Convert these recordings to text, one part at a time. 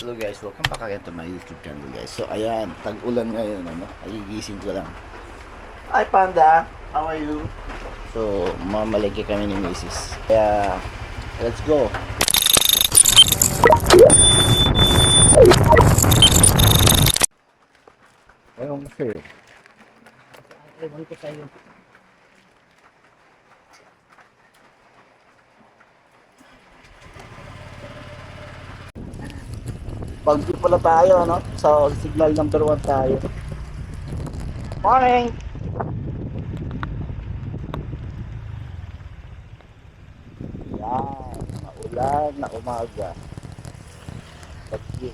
Hello guys, welcome back again to my YouTube channel guys. So ayan, tag-ulan ngayon ano, nagigising ko lang. Hi Panda, how are you? So, mamalengke kami ni Mrs. Kaya, let's go. Ayun sir. Ewan ko sa'yo. Bagyo pala tayo, ano? Sa signal number 1 tayo. Morning! Yan, maulan na umaga. Bagyo.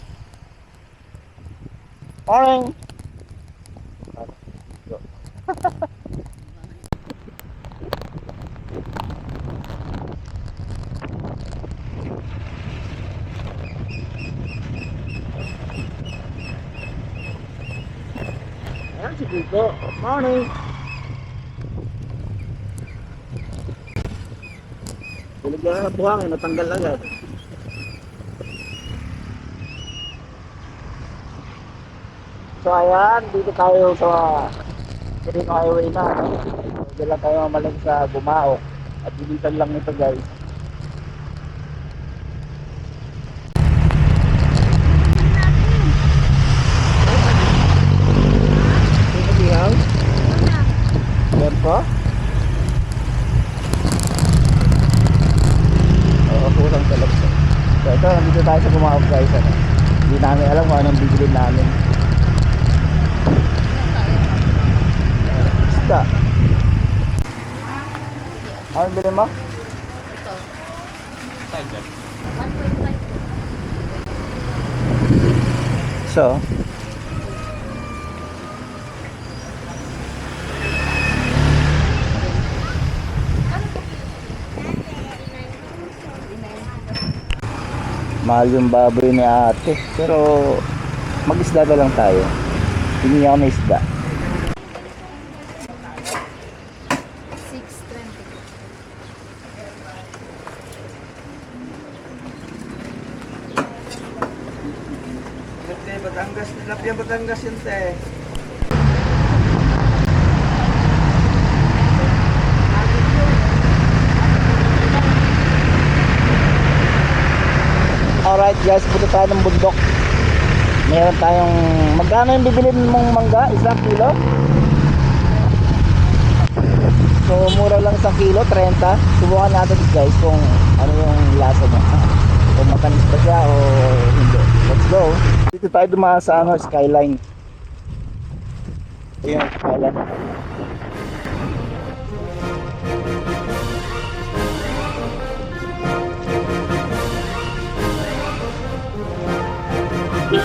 Morning! Ayan si Kiko. Morning! Tulog lang ang buhangin, natanggal agad. So ayan, dito tayo sa Quirino Highway na. Dito lang tayo mamalag sa Bumao. At bilisan lang nito guys. Sino dihaw? Meron pa? Oo, kurang talap sa. So ito, nandito tayo sa Bumao guys. Ano? Hindi namin alam kung anong bibilin namin. Isda. Ano bilhin mo? So, mahal yung baboy ni ate. Pero, mag-isda na lang tayo. Hindi ako na isda. 620. Te, Batangas, tilapia Batangas yun, te. Guys, punta tayo ng bundok. Meron tayong, magkano yung bibilin mong mangga? Isang kilo? So, mura lang isang kilo, 30. Subukan natin guys kung ano yung lasa niya. Kung matamis pa siya o hindi. Let's go. Dito tayo dumaan sa ano, skyline. Ito yung skyline. So,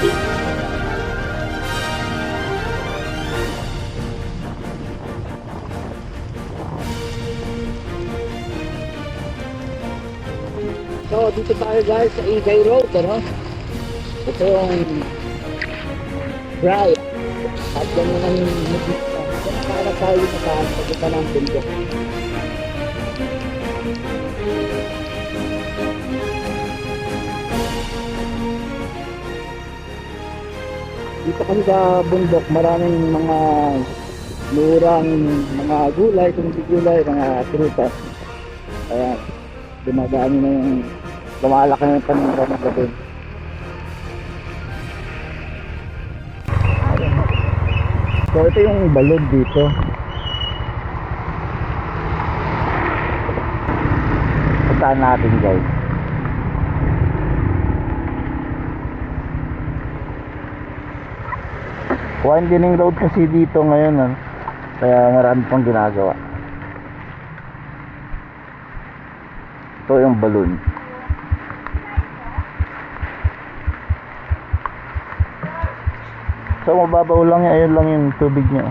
dito tayo guys sa Igay Road, ano? Ito yung Brian. At ganyan ang mugit na. Para tayo sa taas, pagkita ng bundok. Dito kasi sa bundok, maraming mga murang mga gulay, hindi gulay, mga prutas. Kaya dumadami na yung lumalaki na yung ng gabi. So, ito yung balod dito. Puntaan natin guys. Widening road kasi dito ngayon. Ano? Kaya marami pang ginagawa. Ito yung balloon. So mababaw lang yan, ayun lang yung tubig niya.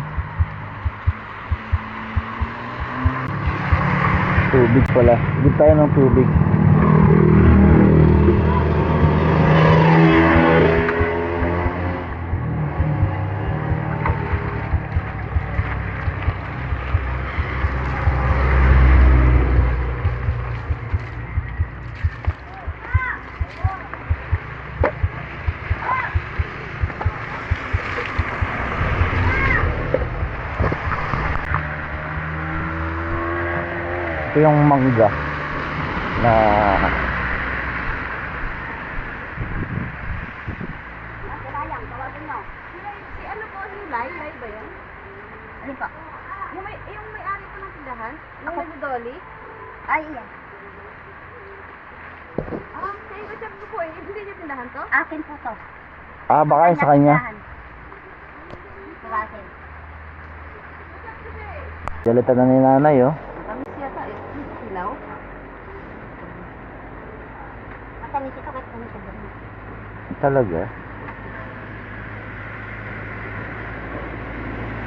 Tubig pala. Hindi tayo ng tubig. Yung mangga na ano ba pa? Yung may, yung may-ari po ng tindahan? Yung nag-dolly? Ay, yan. Ah, ko po eh. Hindi niyo tindahan to? Akin po to. ah baka yun sa kanya Akin. Galita na ni nanay oh Kami siya ta eh. Hilaw? Matamis ito kahit kami sa talaga.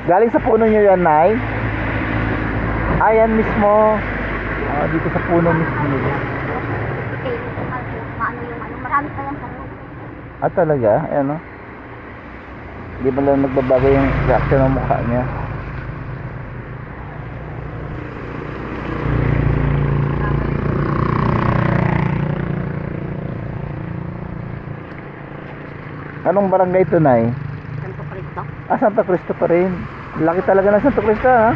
Galing sa puno nyo yan nay? Ayan mismo. Ah, dito sa puno mismo. Ah talaga? Ayan oh. Hindi ba lang nagbabago yung reaction ng mukha niya Anong barangay ito, Nay? Ganito pa rin to. Ah, Santa Cristo pa rin. Laki talaga ng Santa Cristo, ha?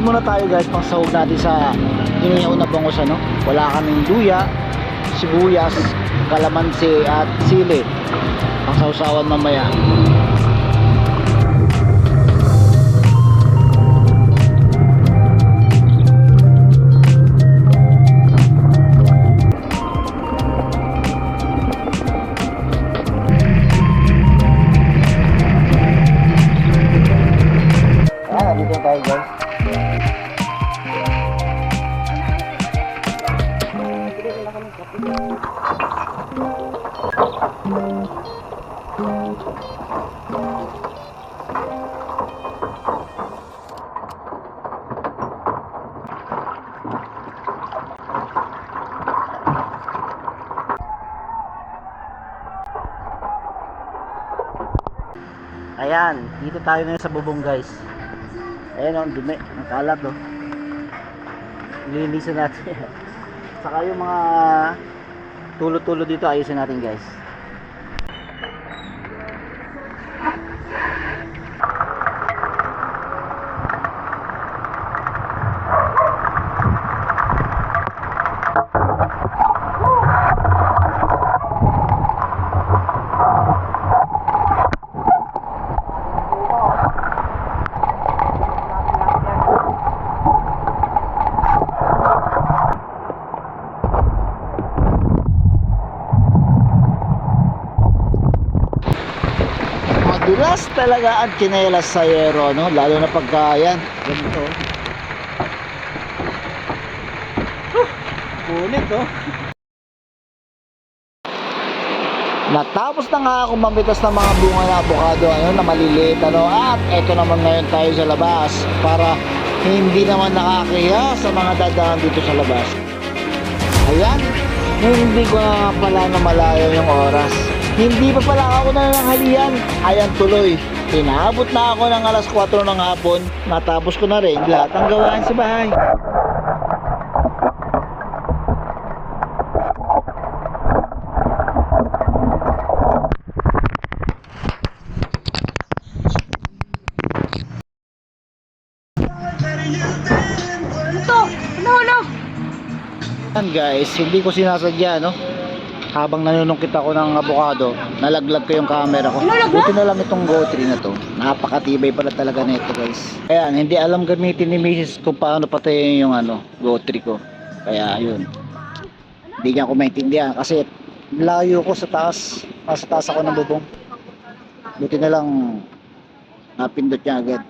Bili muna tayo guys pang sahog natin sa inihaw na bangus ano. Wala kaming luya, sibuyas, kalamansi at sili. Pang sausawan mamaya. Ayan, dito tayo ngayon sa bubong guys. Ayan ang dumi, ang kalat oh. Linisin natin. Saka yung mga tulo-tulo dito ayusin natin guys. Madulas talaga ang chinelas sa yero, no? Lalo na pagka yan, ganito. Huh, Kunit, oh. Natapos na nga ako mamitas ng mga bunga na avocado ano, na maliliit ano, at eto naman ngayon tayo sa labas para hindi naman nakakahiya sa mga dadaan dito sa labas. Ayan, hindi ko na pala na malayo yung oras. Hindi pa pala ako na nanghalian. Ayan tuloy. Inaabot na ako ng alas 4 ng hapon. Natapos ko na rin lahat ng gawain sa bahay. Ito! Nahulog! Yan guys, hindi ko sinasadya no. Habang nanunungkit ako ng avocado, nalaglag ko yung camera ko. Buti na lang itong GoTree na to. Napakatibay pala talaga nito guys. Kaya hindi alam gamitin ni Mrs. kung paano patayin yung ano, GoTree ko. Kaya yun. Hindi niya ako maintindihan kasi layo ko sa taas. Nasa taas ako ng bubong. Buti na lang napindot niya agad.